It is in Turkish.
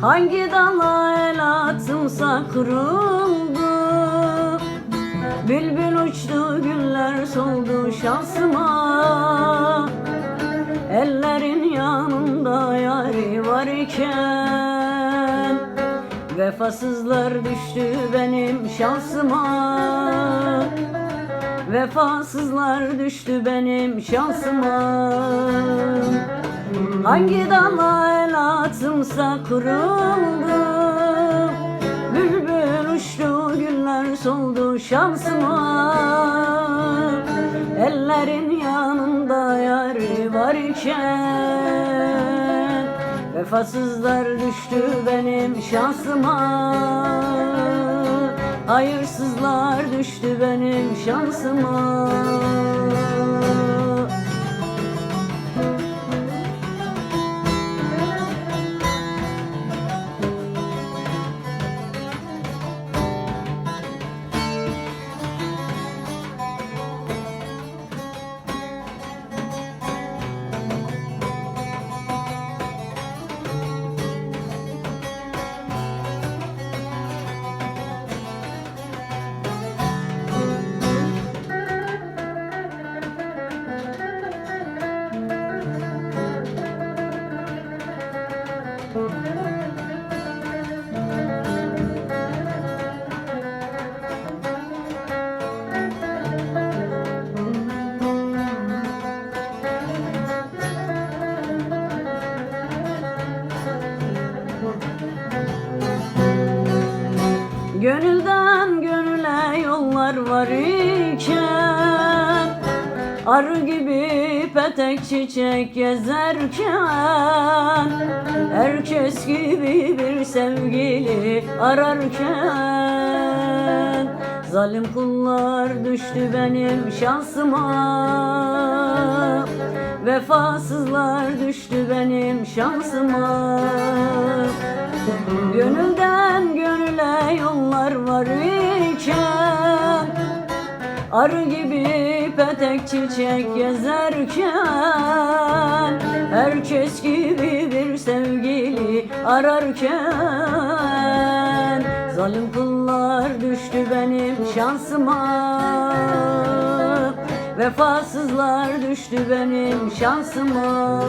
Hangi dala el atımsa kırıldı Bülbül uçtu güller soldu şansıma. Ellerin yanında yari var iken Vefasızlar düştü benim şansıma. Vefasızlar düştü benim şansıma Hangi dala el atımsa kırıldı? Bülbül uçtu güller soldu şansıma. Ellerin yanında yari var iken Vefasızlar düştü benim şansıma. Hayırsızlar düştü benim şansıma Gönülden gönüle yollar var iken Arı gibi petek çiçek gezerken Herkes gibi bir sevgili ararken Zalim kullar düştü benim şansıma Vefasızlar düştü benim şansıma. Gönülden gönüle yollar var iken Arı gibi petek çiçek gezerken Herkes gibi bir sevgili ararken Zalim kullar düştü benim şansıma Vefasızlar düştü benim şansıma